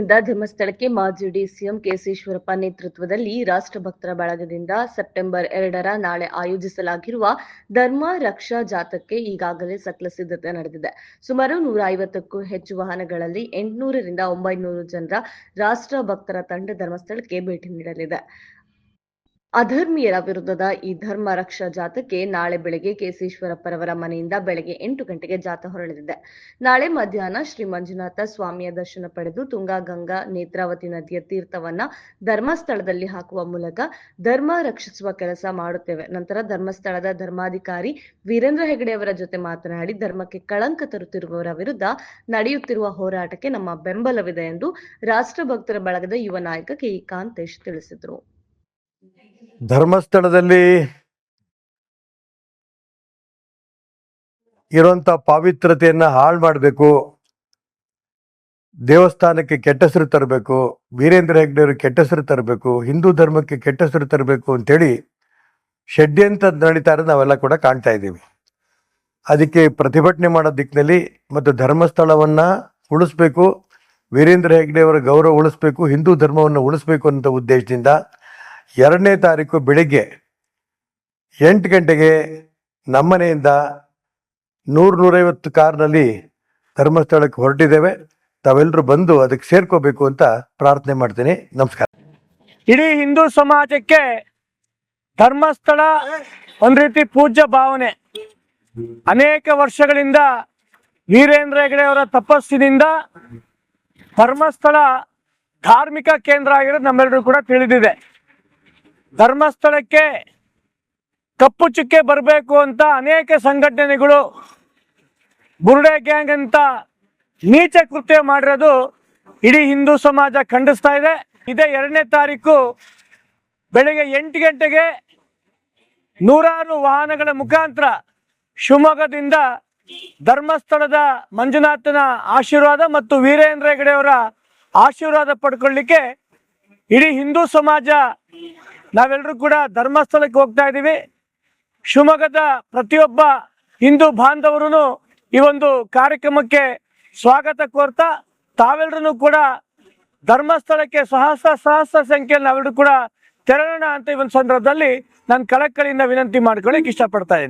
ಬೆಳಗ್ಗೆಯಿಂದ ಧರ್ಮಸ್ಥಳಕ್ಕೆ ಮಾಜಿ ಡಿಸಿಎಂ ಕೆಸಿಶ್ವರಪ್ಪ ನೇತೃತ್ವದಲ್ಲಿ ರಾಷ್ಟ್ರಭಕ್ತರ ಬಳಗದಿಂದ ಸೆಪ್ಟೆಂಬರ್ ಎರಡರ ನಾಳೆ ಆಯೋಜಿಸಲಾಗಿರುವ ಧರ್ಮ ರಕ್ಷಾ ಜಾಥಾಕ್ಕೆ ಈಗಾಗಲೇ ಸಕಲ ಸಿದ್ಧತೆ ನಡೆದಿದೆ. ಸುಮಾರು ನೂರ ಐವತ್ತಕ್ಕೂ ಹೆಚ್ಚು ವಾಹನಗಳಲ್ಲಿ ಎಂಟುನೂರರಿಂದ ಒಂಬೈನೂರು ಜನರ ರಾಷ್ಟ್ರ ಭಕ್ತರ ತಂಡ ಧರ್ಮಸ್ಥಳಕ್ಕೆ ಭೇಟಿ ನೀಡಲಿದೆ. ಅಧರ್ಮೀಯರ ವಿರುದ್ಧದ ಈ ಧರ್ಮ ರಕ್ಷಾ ಜಾಥಕ್ಕೆ ನಾಳೆ ಬೆಳಗ್ಗೆ ಕೆಎಸ್ಈಶ್ವರಪ್ಪರವರ ಮನೆಯಿಂದ ಬೆಳಗ್ಗೆ ಎಂಟು ಗಂಟೆಗೆ ಜಾಥ ಹೊರಳಲಿದೆ. ನಾಳೆ ಮಧ್ಯಾಹ್ನ ಶ್ರೀ ಮಂಜುನಾಥ ಸ್ವಾಮಿಯ ದರ್ಶನ ಪಡೆದು ತುಂಗಾ ಗಂಗಾ ನೇತ್ರಾವತಿ ನದಿಯ ತೀರ್ಥವನ್ನ ಧರ್ಮಸ್ಥಳದಲ್ಲಿ ಹಾಕುವ ಮೂಲಕ ಧರ್ಮ ರಕ್ಷಿಸುವ ಕೆಲಸ ಮಾಡುತ್ತೇವೆ. ನಂತರ ಧರ್ಮಸ್ಥಳದ ಧರ್ಮಾಧಿಕಾರಿ ವೀರೇಂದ್ರ ಹೆಗಡೆ ಅವರ ಜೊತೆ ಮಾತನಾಡಿ, ಧರ್ಮಕ್ಕೆ ಕಳಂಕ ತರುತ್ತಿರುವವರ ವಿರುದ್ಧ ನಡೆಯುತ್ತಿರುವ ಹೋರಾಟಕ್ಕೆ ನಮ್ಮ ಬೆಂಬಲವಿದೆ ಎಂದು ರಾಷ್ಟ್ರಭಕ್ತರ ಬಳಗದ ಯುವ ನಾಯಕ ಕೆ ಕಾಂತೇಶ್ ತಿಳಿಸಿದರು. ಧರ್ಮಸ್ಥಳದಲ್ಲಿ ಇರುವಂಥ ಪಾವಿತ್ರತೆಯನ್ನು ಹಾಳು ಮಾಡಬೇಕು. ದೇವಸ್ಥಾನಕ್ಕೆ ಕೆಟ್ಟ ಹೆಸರು ತರಬೇಕು. ವೀರೇಂದ್ರ ಹೆಗ್ಡೆಯವರು ಕೆಟ್ಟ ಹೆಸರು ತರಬೇಕು. ಹಿಂದೂ ಧರ್ಮಕ್ಕೆ ಕೆಟ್ಟ ಹೆಸರು ತರಬೇಕು ಅಂತೇಳಿ ಷಡ್ಯಂತ್ರ ನಡೀತಾ ನಾವೆಲ್ಲ ಕೂಡ ಕಾಣ್ತಾ ಇದ್ದೀವಿ. ಅದಕ್ಕೆ ಪ್ರತಿಭಟನೆ ಮಾಡೋ ದಿಕ್ಕಿನಲ್ಲಿ ಮತ್ತು ಧರ್ಮಸ್ಥಳವನ್ನು ಉಳಿಸ್ಬೇಕು, ವೀರೇಂದ್ರ ಹೆಗ್ಡೆಯವರ ಗೌರವ ಉಳಿಸ್ಬೇಕು, ಹಿಂದೂ ಧರ್ಮವನ್ನು ಉಳಿಸ್ಬೇಕು ಅಂತ ಉದ್ದೇಶದಿಂದ ಎರಡನೇ ತಾರೀಕು ಬೆಳಿಗ್ಗೆ ಎಂಟು ಗಂಟೆಗೆ ನಮ್ಮನೆಯಿಂದ ನೂರು ನೂರೈವತ್ತು ಕಾರ್ನಲ್ಲಿ ಧರ್ಮಸ್ಥಳಕ್ಕೆ ಹೊರಟಿದ್ದೇವೆ. ತಾವೆಲ್ಲರೂ ಬಂದು ಅದಕ್ಕೆ ಸೇರ್ಕೋಬೇಕು ಅಂತ ಪ್ರಾರ್ಥನೆ ಮಾಡ್ತೀನಿ. ನಮಸ್ಕಾರ. ಇಡೀ ಹಿಂದೂ ಸಮಾಜಕ್ಕೆ ಧರ್ಮಸ್ಥಳ ಒಂದು ರೀತಿ ಪೂಜ್ಯ ಭಾವನೆ. ಅನೇಕ ವರ್ಷಗಳಿಂದ ವೀರೇಂದ್ರ ಹೆಗಡೆ ಅವರ ತಪಸ್ಸಿನಿಂದ ಧರ್ಮಸ್ಥಳ ಧಾರ್ಮಿಕ ಕೇಂದ್ರ ಆಗಿರೋದು ನಮ್ಮೆಲ್ಲರೂ ಕೂಡ ತಿಳಿದಿದೆ. ಧರ್ಮಸ್ಥಳಕ್ಕೆ ಕಪ್ಪು ಚುಕ್ಕೆ ಬರಬೇಕು ಅಂತ ಅನೇಕ ಸಂಘಟನೆಗಳು ಬುರುಡೆ ಗ್ಯಾಂಗ್ ಅಂತ ನೀಚ ಕೃತ್ಯ ಮಾಡಿರೋದು ಇಡೀ ಹಿಂದೂ ಸಮಾಜ ಖಂಡಿಸ್ತಾ ಇದೆ. ಇದೇ ಎರಡನೇ ತಾರೀಕು ಬೆಳಗ್ಗೆ ಎಂಟು ಗಂಟೆಗೆ ನೂರಾರು ವಾಹನಗಳ ಮುಖಾಂತರ ಶಿವಮೊಗ್ಗದಿಂದ ಧರ್ಮಸ್ಥಳದ ಮಂಜುನಾಥನ ಆಶೀರ್ವಾದ ಮತ್ತು ವೀರೇಂದ್ರ ಹೆಗಡೆಯವರ ಆಶೀರ್ವಾದ ಪಡ್ಕೊಳ್ಳಿಕ್ಕೆ ಇಡೀ ಹಿಂದೂ ಸಮಾಜ ನಾವೆಲ್ಲರೂ ಕೂಡ ಧರ್ಮಸ್ಥಳಕ್ಕೆ ಹೋಗ್ತಾ ಇದ್ದೀವಿ. ಶಿವಮೊಗ್ಗದ ಪ್ರತಿಯೊಬ್ಬ ಹಿಂದೂ ಬಾಂಧವರು ಈ ಒಂದು ಕಾರ್ಯಕ್ರಮಕ್ಕೆ ಸ್ವಾಗತ ಕೋರ್ತಾ ತಾವೆಲ್ಲರೂ ಕೂಡ ಧರ್ಮಸ್ಥಳಕ್ಕೆ ಸಹಸ್ರ ಸಹಸ್ರ ಸಂಖ್ಯೆಯಲ್ಲಿ ನಾವೆಲ್ಲರೂ ಕೂಡ ತೆರಳೋಣ ಅಂತ ಈ ಒಂದು ಸಂದರ್ಭದಲ್ಲಿ ನಾನು ಕಳಕಳಿಯಿಂದ ವಿನಂತಿ ಮಾಡ್ಕೊಳ್ಳಿಕ್ಕೆ ಇಷ್ಟಪಡ್ತಾ